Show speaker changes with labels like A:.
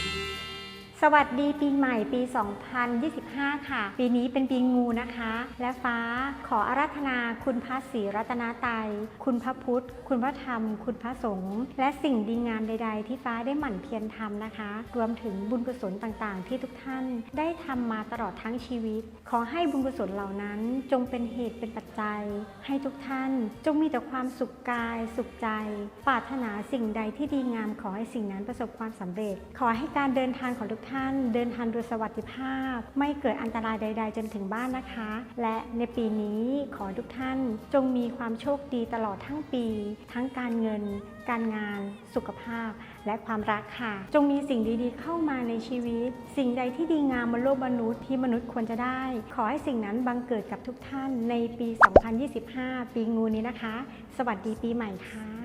A: Thank you. สวัสดีปีใหม่ปี 2025 ค่ะ ปีนี้เป็นปีงูนะคะ และฟ้าขออาราธนาคุณพระศรีรัตนตรัยคุณพระพุทธ คุณพระธรรม คุณพระสงฆ์และสิ่งดีงามใด ๆ ที่ฟ้าได้หมั่นเพียรทำนะคะ รวมถึงบุญกุศลต่างๆ ที่ทุกท่านได้ทำมาตลอดทั้งชีวิต ขอให้บุญกุศลเหล่านั้นจงเป็นเหตุเป็นปัจจัย ให้ทุกท่านจงมีแต่ความสุขกายสุขใจ ปรารถนาสิ่งใดที่ดีงามขอให้สิ่งนั้นประสบความสำเร็จ ขอให้การเดินทางของทุกท่านเดินทางโดยสวัสดิภาพ ไม่เกิดอันตรายใด ๆ จนถึงบ้านนะคะ และในปีนี้ขอทุกท่านจงมีความโชคดีตลอดทั้งปี ทั้งการเงิน การงาน สุขภาพ และความรักค่ะ จงมีสิ่งดีๆ เข้ามาในชีวิต สิ่งใดที่ดีงามบนโลกมนุษย์ที่มนุษย์ควรจะได้ ขอให้สิ่งนั้นบังเกิดกับทุกท่านในปี 2025 ปีงูนี้นะคะ สวัสดีปีใหม่ค่ะ